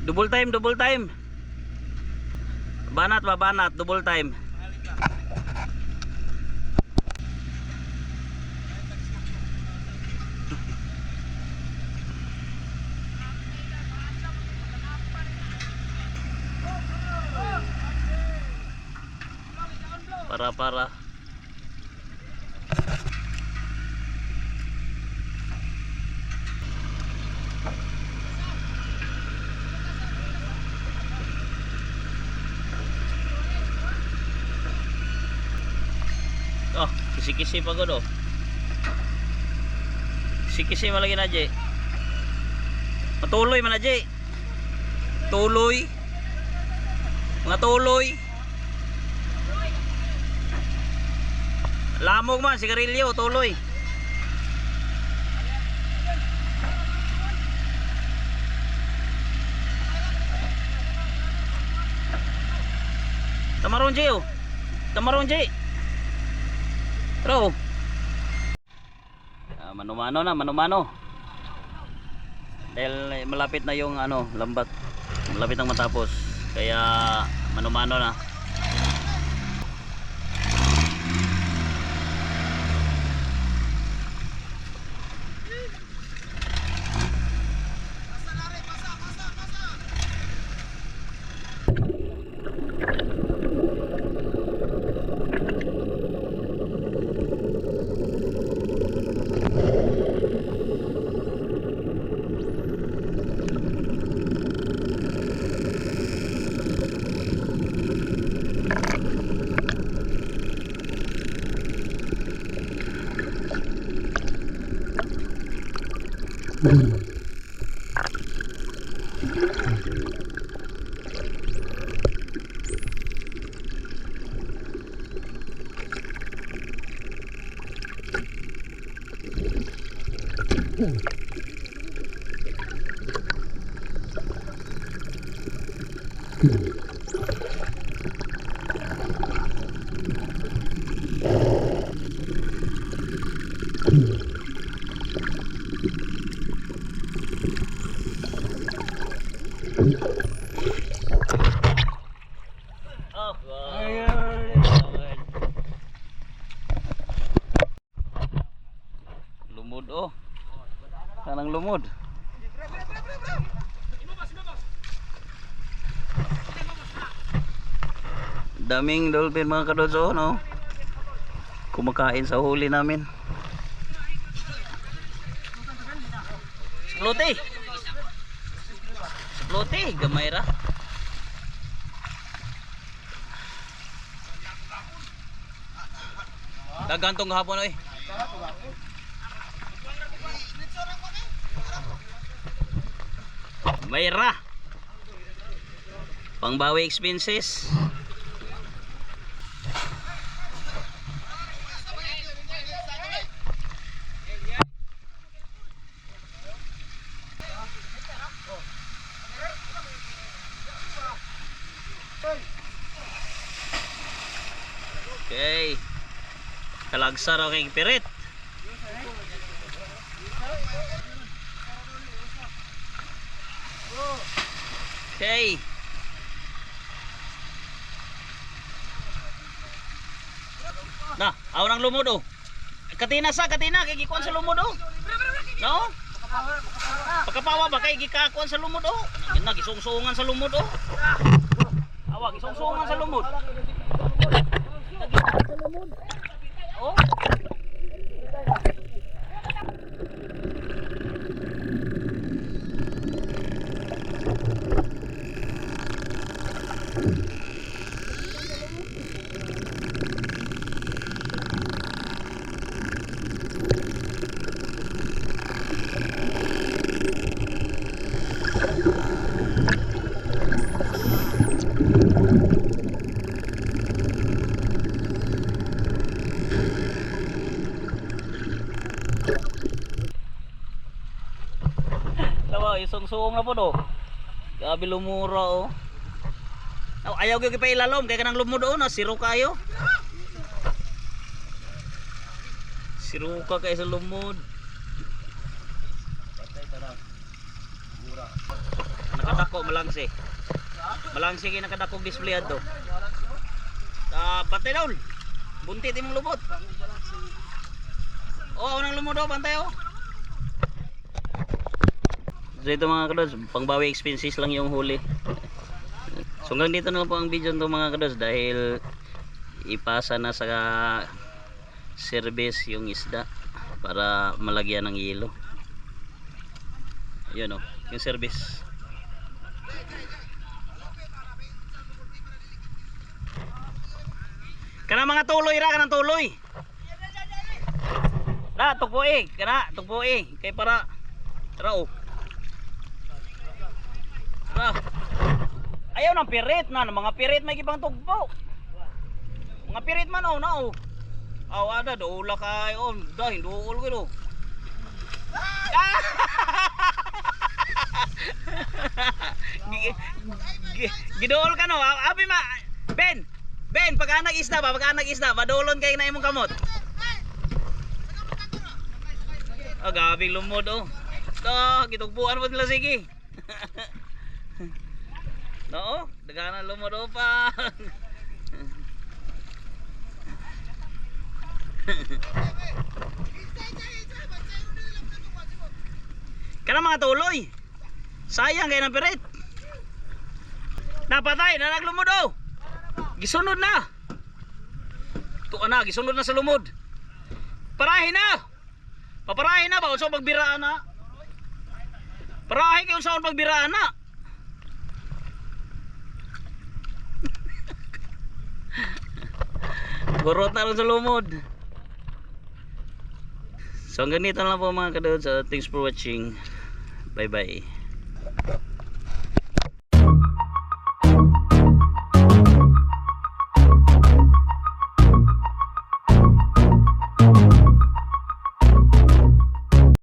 Double time, double time. Banat ba, banat, double time. Para Oh, kisi-kisi pa ko do. Kisi-kisi malagi na Jay. Matuloy man na Jay. Tuloy. Mga tuloy. Lamog man, sigarilyo, tuloy. Tamaron Jay oh. Tamaron Jay. Pero ah, mano-mano na, mano-mano. Dahil eh, malapit na yung ano, lambat. Malapit nang matapos. Kaya mano-mano na. Oh, Lumod oh. Kanang lumod. Daming dolphin mga kadoso, no? Kumakain sa huli namin. Splote. Splote, gamay ra. Gagantong hapon oy. Mayra. Pangbawi expenses. Okay. Kalagsa raw kay pirit. Okay. Na, aw nang lumod oh. Katina sa katina kay gikuan sa lumod oh. No? Pagkapawa ba kay gikakuan sa lumod oh. Gina gisungsungan sa lumod oh. Awa gisungsungan sa lumod. Oh. Tawa, isong-suong na po do. Grabe lumura oh. Aw, ayaw gyud pa ilalom kay kanang lumod oh, na siro kayo. Siro ka kay sa lumod. Nakadako malangsi. Malangsi kay nakadakog display adto. Ah, bantay daw. Buntit imong lubot. Oh, unang lumod daw bantay oh. So ito mga kados, pangbawi expenses lang yung huli. So hanggang dito na lang po ang video nito mga kados dahil ipasa na sa service yung isda para malagyan ng yelo. Yun oh, yung service. Kana mga tuloy ra kanang tuloy. Na tugpo eh, kana tugpo kay para ra oh. Ra. Ayaw ng pirit na, mga pirit may gibang tugpo. Mga pirit man oh, na oh. Aw ada do ula kay oh, dahil duol ko do. Gi- gi- Gidool ka no, abi ma Ben, Ben, pag anag isda ba, pag anag isda, madulon kay na imong kamot. Ah, gabing lumod oh. To, gitugpuan mo nila sige. No, dagana pa. Kana mga tuloy. Sayang kay ng pirit. Napatay, na naglumod oh. Gisunod na. Tuwa na, gisunod na sa lumod. Parahin na. Paparahin na ba unsa pagbiraan na? Parahin kay unsa pagbiraan na. Burot na lang sa lumod. So na lang po mga kadod. So thanks for watching. Bye bye.